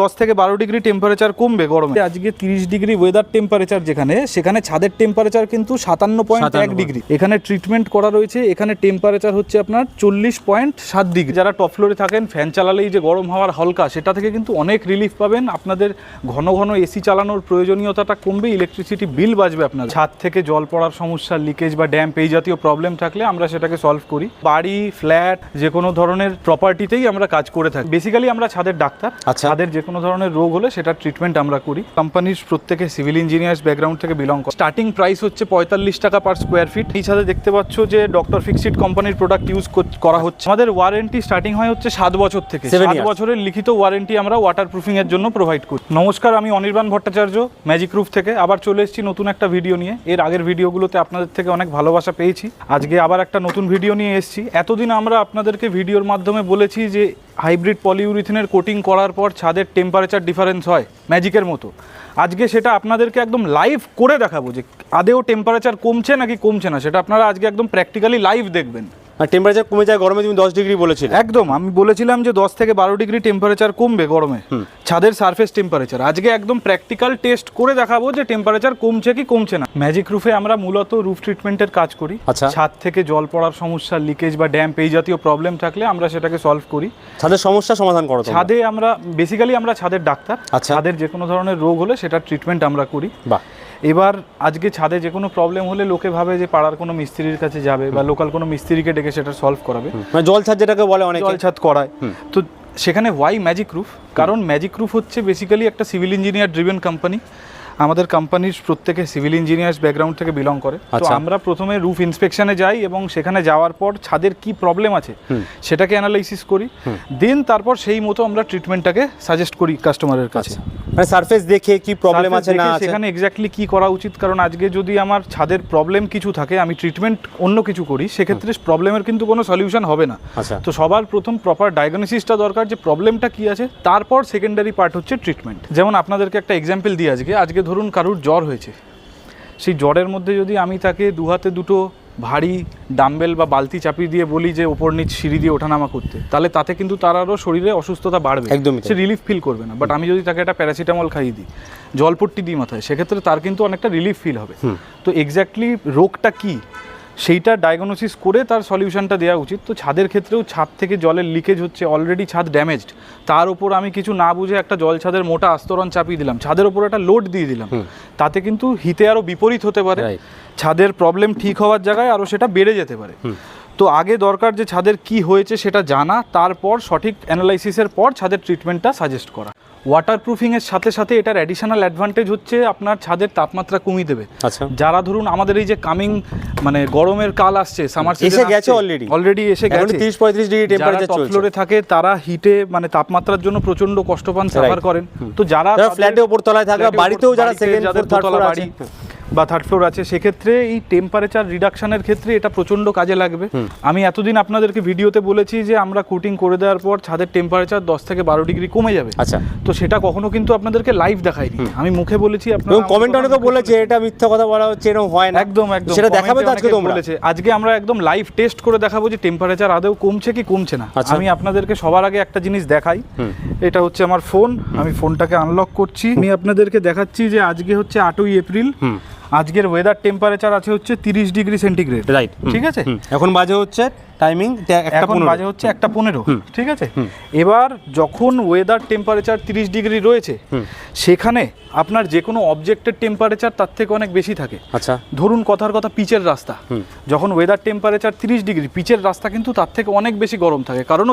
দশ থেকে বারো ডিগ্রি টেম্পারেচার কমবে গরমে। আজকে তিরিশ ডিগ্রি ওয়েদার টেম্পারেচার যেখানে সেখানে ছাদের টেম্পারেচার কিন্তু সাতান্ন পয়েন্ট এক ডিগ্রি। এখানে ট্রিটমেন্ট করা রয়েছে এখানে টেম্পারেচার হচ্ছে আপনার চল্লিশ পয়েন্ট সাত ডিগ্রি। যারা টপ ফ্লোরে থাকেন ফ্যান চালালেই যে গরম হওয়ার হালকা সেটা থেকে কিন্তু অনেক রিলিফ পাবেন। আপনাদের ঘন ঘন এসি চালানোর প্রয়োজনীয়তাটা কমবে ইলেকট্রিসিটি বিল বাঁচবে আপনার ছাদ থেকে জল পড়ার সমস্যা লিকেজ বা ড্যাম্প এই জাতীয় প্রবলেম থাকলে আমরা সেটাকে সলভ করি। বাড়ি ফ্ল্যাট যে কোনো ধরনের প্রপার্টিতেই আমরা কাজ করে থাকি। বেসিক্যালি আমরা ছাদের ডাক্তার আচ্ছা। ছাদের যে কোনো ধরনের রোগ হলে সেটার ট্রিটমেন্ট আমরা করি। কোম্পানির প্রত্যেকে সিভিল ইঞ্জিনিয়ার্স ব্যাকগ্রাউন্ড থেকে বিলং করে। স্টার্টিং প্রাইস হচ্ছে পঁয়তাল্লিশ টাকা পার স্কোয়ার ফিট এই সাথে দেখতে পাচ্ছ যে ডক্টর ফিক্সিট কোম্পানির প্রোডাক্ট ইউজ করা হচ্ছে। আমাদের ওয়ারেন্টি স্টার্টিং হয় হচ্ছে সাত বছর থেকে। সাত বছরের লিখিত ওয়ারেন্টি আমরা ওয়াটার প্রুফিং এর জন্য প্রোভাইড করি। নমস্কার আমি অনির্বাণ ভট্টাচার্য ম্যাজিক রুফ থেকে। আবার চলে এসেছি নতুন একটা ভিডিও নিয়ে। এর আগের ভিডিওগুলোতে আপনাদের থেকে অনেক ভালোবাসা পেয়েছি। আজকে আবার একটা নতুন ভিডিও নিয়ে এসেছি। এতদিন আমরা আপনাদেরকে ভিডিওর মাধ্যমে বলেছি যে হাইব্রিড পলিউরিথিনের কোটিং করার পর ছাদের টেম্পারেচার ডিফারেন্স হয় ম্যাজিকের মতো। আজকে সেটা আপনাদেরকে একদম লাইভ করে দেখাবো যে আদেও টেম্পারেচার কমছে নাকি কমছে না, সেটা আপনারা আজকে একদম প্র্যাকটিক্যালি লাইভ দেখবেন। টেম্পারেচার কমে যায় গরমে তুমি দশ ডিগ্রি বলেছিলে। একদম আমি বলেছিলাম যে দশ থেকে বারো ডিগ্রি টেম্পারেচার কমবে গরমে। ছাদের সারফেস টেম্পারেচার আজকে একদম প্র্যাকটিক্যাল টেস্ট করে দেখাবো যে টেম্পারেচার কমছে কি কমছে না। ম্যাজিক রুফে আমরা মূলত রুফ ট্রিটমেন্টের কাজ করি। আচ্ছা। ছাদ থেকে জল পড়ার সমস্যা লিকেজ বা ড্যাম্প এই জাতীয় প্রবলেম থাকলে আমরা সেটাকে সলভ করি। ছাদের সমস্যা সমাধান করো ছাদে আমরা বেসিক্যালি আমরা ছাদের ডাক্তার। আচ্ছা। ছাদের যে কোনো ধরনের রোগ হলে সেটার ট্রিটমেন্ট আমরা করি। বাহ। এবার আজকে ছাদে যে কোনো প্রবলেম হলে লোকে ভাবে যে পাড়ার কোনো মিস্ত্রির কাছে যাবে বা লোকাল কোনো মিস্ত্রিকে ডেকে সেটা সলভ করাবে। মানে জল ছাদ যেটাকে বলে অনেক। জল ছাদ করায়। তো সেখানে ওয়াই ম্যাজিক রুফ কারণ ম্যাজিক রুফ হচ্ছে বেসিক্যালি একটা সিভিল ইঞ্জিনিয়ার ড্রিভেন কোম্পানি আমাদের কোম্পানির প্রত্যেকে সিভিল ইঞ্জিনিয়ার্স ব্যাকগ্রাউন্ড থেকে বিলং করে। তো আচ্ছা। আমরা প্রথমে রুফ ইন্সপেকশনে যাই এবং সেখানে যাওয়ার পর ছাদের কি প্রবলেম আছে সেটাকে অ্যানালাইসিস করি। দেন তারপর সেই মতো আমরা ট্রিটমেন্টটাকে সাজেস্ট করি কাস্টমারের কাছে। মানে সারফেস দেখে কি প্রবলেম আছে না আছে? সেখানে এক্স্যাক্টলি কি করা উচিত? কারণ আজকে যদি আমার ছাদের প্রবলেম কিছু থাকে আমি ট্রিটমেন্ট অন্য কিছু করি সেক্ষেত্রে প্রবলেমের কিন্তু কোনো সলিউশন হবে না। আচ্ছা। তো সবার প্রথম প্রপার ডায়াগনোসিসটা দরকার যে প্রবলেমটা কি আছে তারপর সেকেন্ডারি পার্ট হচ্ছে ট্রিটমেন্ট যেমন আপনাদেরকে একটা এক্সাম্পল দিই আজকে। আজকে ধরুন কারুর জ্বর হয়েছে সেই জ্বরের মধ্যে যদি আমি তাকে দু হাতে দুটো ভারী ডাম্বেল বা বালতি চাপিয়ে দিয়ে বলি যে ওপর নিচ সিঁড়ি দিয়ে ওঠানামা করতে তাহলে তাতে কিন্তু তার আরও শরীরে অসুস্থতা বাড়বে। একদমই সে রিলিফ ফিল করবে না। বাট আমি যদি তাকে একটা প্যারাসিটামল খাইয়ে দিই জলপট্টি দিই মাথায় সেক্ষেত্রে তার কিন্তু অনেকটা রিলিফ ফিল হবে। তো এক্স্যাক্টলি রোগটা কি? সেইটা ডায়াগনোসিস করে তার সলিউশনটা দেওয়া উচিত। তো ছাদের ক্ষেত্রেও ছাদ থেকে জলের লিকেজ হচ্ছে অলরেডি ছাদ ড্যামেজড তার উপর আমি কিছু না বুঝে একটা জল ছাদের মোটা আস্তরণ চাপিয়ে দিলাম। ছাদের উপর একটা লোড দিয়ে দিলাম। তাতে কিন্তু হিতে আরও বিপরীত হতে পারে. ছাদের প্রবলেম ঠিক হওয়ার জায়গায় আরও সেটা বেড়ে যেতে পারে। তো আগে দরকার যে ছাদের কি হয়েছে সেটা জানা তারপর সঠিক অ্যানালাইসিসের পর ছাদের ট্রিটমেন্টটা সাজেস্ট করা। ওয়াটার প্রুফিংয়ের সাথে সাথে এটার অ্যাডিশনাল অ্যাডভান্টেজ হচ্ছে আপনার ছাদের তাপমাত্রা কমিয়ে দেবে। আচ্ছা। যারা ধরুন আমাদের এই যে কামিং মানে গরমের কাল আসছে সামার এসে গেছে অলরেডি অলরেডি এসে গেছে। তিরিশ পঁয়ত্রিশ ডিগ্রি টেম্পারেচার চলছে। ফ্লোরে থাকে তারা হিটে মানে তাপমাত্রার জন্য প্রচণ্ড কষ্ট পান সাফার করেন। তো যারা ফ্ল্যাটে ওপর তলায় থাকে বাড়িতেও যারা সেকেন্ড ফোর্থ থার্ড বাড়ি বা থার্ড ফ্লোর আছে সেক্ষেত্রে এই টেম্পারেচার রিডাকশানের ক্ষেত্রে এটা প্রচণ্ড কাজে লাগবে। আমি এতদিন আপনাদেরকে ভিডিওতে বলেছি যে আমরা কুটিং করে দেওয়ার পর ছাদের টেম্পারেচার দশ থেকে বারো ডিগ্রি কমে যাবে। আচ্ছা। তো সেটা কখনো কিন্তু আপনাদেরকে লাইভ দেখাইনি আমি মুখে বলেছি আপনারা এবং আমার কমেন্ট অনেকে বলেছে এটা মিথ্যা কথা বলা হচ্ছে এরকম হয় না। একদম একদম। সেটা দেখাবে তো আজকে তোমরা। বলেছে আজকে আমরা একদম লাইভ টেস্ট করে দেখাবো যে টেম্পারেচার আদৌ কমছে কি কমছে না। আচ্ছা। আমি আপনাদেরকে সবার আগে একটা জিনিস দেখাই। এটা হচ্ছে আমার ফোন আমি ফোনটাকে আনলক করছি। আমি আপনাদেরকে দেখাচ্ছি যে আজকে হচ্ছে আটই এপ্রিল। আজকের ওয়েদার টেম্পারেচার আছে হচ্ছে তিরিশ ডিগ্রি সেন্টিগ্রেড রাইট ঠিক আছে? এখন বাজে হচ্ছে টাইমিং এখন বাজে হচ্ছে একটা পনেরো। ঠিক আছে? এবার যখন ওয়েদার টেম্পারেচার তিরিশ ডিগ্রি রয়েছে সেখানে আপনার যে কোনো অবজেক্টের টেম্পারেচার তার থেকে অনেক বেশি থাকে। আচ্ছা। ধরুন কথার কথা পিচের রাস্তা। যখন ওয়েদার টেম্পারেচার তিরিশ ডিগ্রি পিচের রাস্তা কিন্তু তার থেকে অনেক বেশি গরম থাকে কারণ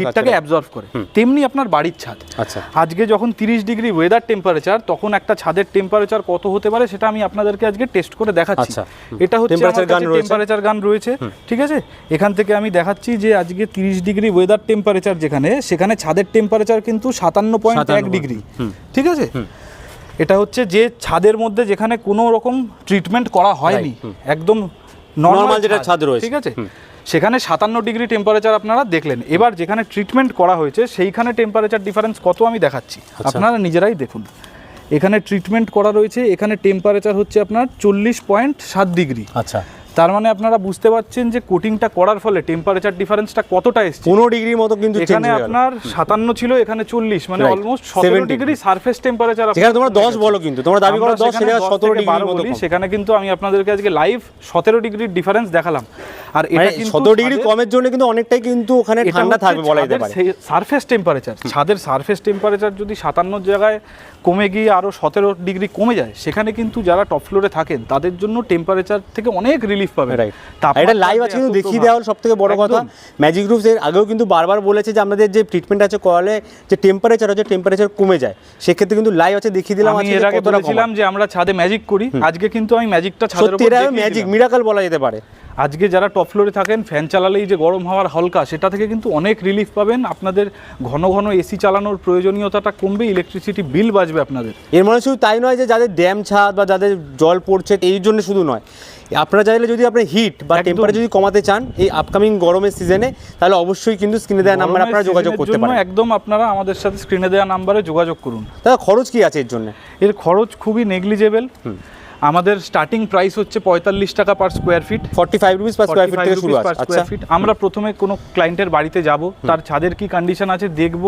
হিটটাকে। অ্যাবজর্ভ করে। তেমনি আপনার বাড়ির ছাদ। আচ্ছা। আজকে যখন তিরিশ ডিগ্রি ওয়েদার টেম্পারেচার তখন একটা ছাদের টেম্পারেচার কত হতে পারে সেটা আমি আপনাদেরকে আজকে টেস্ট করে দেখাচ্ছি। আচ্ছা। এটা হচ্ছে। টেম্পারেচার গান রয়েছে। ঠিক আছে? এখান থেকে আমি দেখাচ্ছি যে আজকে তিরিশ ডিগ্রি ওয়েদার টেম্পারেচার যেখানে সেখানে ছাদের টেম্পারেচার কিন্তু সাতান্ন পয়েন্ট এক ডিগ্রি। ঠিক আছে? এটা হচ্ছে যে ছাদের মধ্যে যেখানে কোনো রকম ট্রিটমেন্ট করা হয়নি। একদম নর্মাল যেটা ছাদ রয়েছে। ঠিক আছে? সেখানে সাতান্ন ডিগ্রি টেম্পারেচার আপনারা দেখলেন। এবার যেখানে ট্রিটমেন্ট করা হয়েছে সেইখানে টেম্পারেচার ডিফারেন্স কত আমি দেখাচ্ছি। আচ্ছা। আপনারা নিজেরাই দেখুন। এখানে ট্রিটমেন্ট করা রয়েছে এখানে টেম্পারেচার হচ্ছে আপনার চল্লিশ পয়েন্ট সাত ডিগ্রি। আচ্ছা। তার মানে আপনারা বুঝতে পারছেন যে কোটিংটা করার ফলে টেম্পারেচার ডিফারেন্সটা কতটা এসছে। পনেরো ডিগ্রির মতো কিন্তু এখানে আপনার সাতান্ন ছিল এখানে চল্লিশ মানে অলমোস্ট সতেরো ডিগ্রি সার্ফেস টেম্পারেচার যেখানে তোমরা দশ বলো কিন্তু তোমরা দাবি করো দশ সতেরো মতো কম। সেখানে কিন্তু আমি আপনাদেরকে আজকে লাইভ সতেরো ডিগ্রির ডিফারেন্স দেখালাম। আর এটা মানে কিন্তু সতেরো ডিগ্রি কমের জন্য কিন্তু অনেকটাই কিন্তু ওখানে ঠান্ডা থাকবে বলা যেতে পারে। সারফেস টেম্পারেচার ছাদের সারফেস টেম্পারেচার যদি সাতান্ন জায়গায় কমে গিয়ে আরও সতেরো ডিগ্রি কমে যায় সেখানে কিন্তু যারা টপ ফ্লোরে থাকেন তাদের জন্য টেম্পারেচার থেকে অনেক রিলিফ পাবে। রাইট এটা লাইভ আছে কিন্তু দেখিয়ে দেওয়া সব থেকে বড় কথা ম্যাজিক এর আগেও কিন্তু বারবার বলেছে যে আমাদের যে ট্রিটমেন্ট আছে করালে যে টেম্পারেচার আছে টেম্পারেচার কমে যায়। সেক্ষেত্রে কিন্তু লাইভ আছে দেখিয়ে দিলাম আমি এর আগে বলেছিলাম যে আমরা ছাদে ম্যাজিক করি আজকে কিন্তু আমি ম্যাজিকটা ছাদের উপর ম্যাজিক মিরাকল বলা যেতে পারে। আজকে যারা টপ ফ্লোরে থাকেন ফ্যান চালালেই যে গরম হাওয়ার হালকা সেটা থেকে কিন্তু অনেক রিলিফ পাবেন। আপনাদের ঘন ঘন এসি চালানোর প্রয়োজনীয়তাটা কমবে ইলেকট্রিসিটি বিল বাঁচবে আপনাদের। এর মানে শুধু তাই নয় যে যাদের ড্যাম ছাদ বা যাদের জল পড়ছে এই জন্য শুধু নয়। আপনারা চাইলে যদি আপনি হিট বা। টেম্পারেচার যদি কমাতে চান এই আপকামিং গরমের সিজনে তাহলে অবশ্যই কিন্তু স্ক্রিনে দেওয়া নাম্বারে আপনারা যোগাযোগ করতে পারেন। একদম আপনারা আমাদের সাথে স্ক্রিনে দেওয়া নাম্বারে যোগাযোগ করুন। দাদা খরচ কি আছে এর জন্য? এর খরচ খুবই নেগলিজেবল আমাদের স্টার্টিং প্রাইস হচ্ছে পঁয়তাল্লিশ টাকা per square feet forty five rupees per square feet থেকে শুরু পার স্কোয়ার ফিট আমরা প্রথমে কোনো ক্লায়েন্টের বাড়িতে যাব তার ছাদের কি কন্ডিশন আছে দেখব।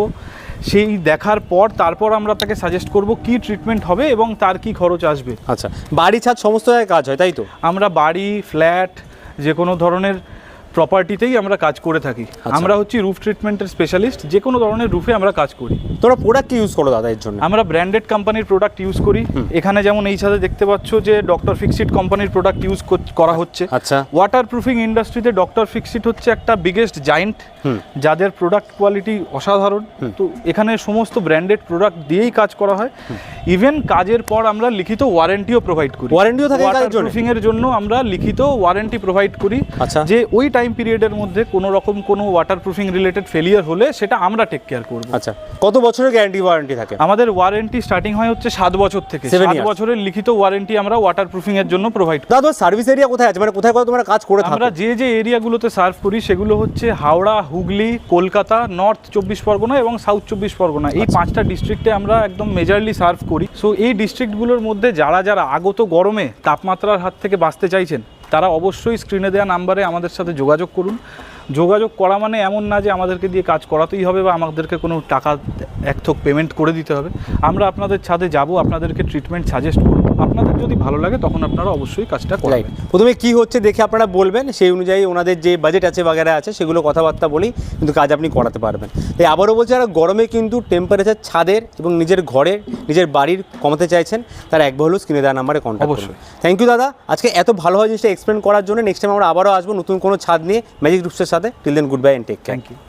সেই দেখার পর তারপর আমরা তাকে সাজেস্ট করব কি ট্রিটমেন্ট হবে এবং তার কি খরচ আসবে। আচ্ছা বাড়ি ছাদ সমস্ত জায়গায় কাজ হয় তাই তো? আমরা বাড়ি ফ্ল্যাট যে কোনো ধরনের প্রপার্টিতেই আমরা কাজ করে থাকি। আচ্ছা। আমরা হচ্ছি রুফ ট্রিটমেন্টের স্পেশালিস্ট যে কোনো ধরনের রুফে আমরা কাজ করি। তোমরা প্রোডাক্ট ইউজ করো দাদা এর জন্য। আমরা ব্র্যান্ডেড কোম্পানির প্রোডাক্ট ইউজ করি। এখানে যেমন এই সাথে দেখতে পাচ্ছ যে ডক্টর ফিক্সিট কোম্পানির প্রোডাক্ট ইউজ করা হচ্ছে। আচ্ছা। ওয়াটার প্রুফিং ইন্ডাস্ট্রিতে ডক্টর ফিক্সিট হচ্ছে একটা বিগেস্ট জায়েন্ট যাদের প্রোডাক্ট কোয়ালিটি অসাধারণ। তো এখানে সমস্ত ব্র্যান্ডেড প্রোডাক্ট দিয়েই কাজ করা হয়। ইভেন কাজের পর আমরা লিখিত ওয়ারেন্টিও প্রোভাইড করি। Warranty-ও থাকে? প্রুফিং এর জন্য আমরা লিখিত ওয়ারেন্টি প্রোভাইড করি। আচ্ছা। যে ওই টাইম পিরিয়ডের মধ্যে কোনো রকম কোনো ওয়াটার প্রুফিং রিলেটেড ফেলিয়ার হলে সেটা আমরা টেক কেয়ার করব। আচ্ছা কত বছরের গ্যারান্টি ওয়ারেন্টি থাকে? আমাদের ওয়ারেন্টি স্টার্টিং হয় হচ্ছে সাত বছর থেকে। সাত বছরের লিখিত ওয়ারেন্টি আমরা ওয়াটার প্রুফিং এর জন্য প্রোভাইড করি। দাদা সার্ভিস এরিয়া কোথায় আছে? মানে কোথায় কোথায় তোমরা কাজ করে আমরা যে যে এরিয়াগুলোতে সার্ভ করি সেগুলো হচ্ছে হাওড়া হুগলি কলকাতা নর্থ চব্বিশ পরগনা এবং সাউথ চব্বিশ পরগনা। এই আচ্ছা। পাঁচটা ডিস্ট্রিক্টে আমরা একদম মেজারলি সার্ভ করি। সো এই ডিস্ট্রিক্টগুলোর মধ্যে যারা যারা আগত গরমে তাপমাত্রার হাত থেকে বাঁচতে চাইছেন তারা অবশ্যই স্ক্রিনে দেওয়া নাম্বারে আমাদের সাথে যোগাযোগ করুন। যোগাযোগ করা মানে এমন না যে আমাদেরকে দিয়ে কাজ করাতেই হবে বা আমাদেরকে কোনো টাকা একথোক পেমেন্ট করে দিতে হবে। আমরা আপনাদের ছাদে যাব আপনাদেরকে ট্রিটমেন্ট সাজেস্ট করব। আপনাদের যদি ভালো লাগে তখন আপনারা অবশ্যই কাজটা করবেন। প্রথমে কি হচ্ছে দেখে আপনারা বলবেন সেই অনুযায়ী ওনাদের যে বাজেট আছে বাগেরা আছে সেগুলো কথাবার্তা বলি কিন্তু কাজ আপনি করাতে পারবেন। তাই আবারও বলছি যারা গরমে কিন্তু টেম্পারেচার ছাদের এবং নিজের ঘরের নিজের বাড়ির কমাতে চাইছেন তারা একবার হলেও স্ক্রিনে দেওয়া নাম্বারে কন্ট্যাক্ট অবশ্যই। থ্যাংক ইউ দাদা। আজকে এত ভালোভাবে জিনিসটা এক্সপ্লেন করার জন্য নেক্সট টাইম আমরা আবারও আসব নতুন কোনো ছাদ নিয়ে ম্যাজিক গ্রুপসের সাথে till then good bye and take care thank you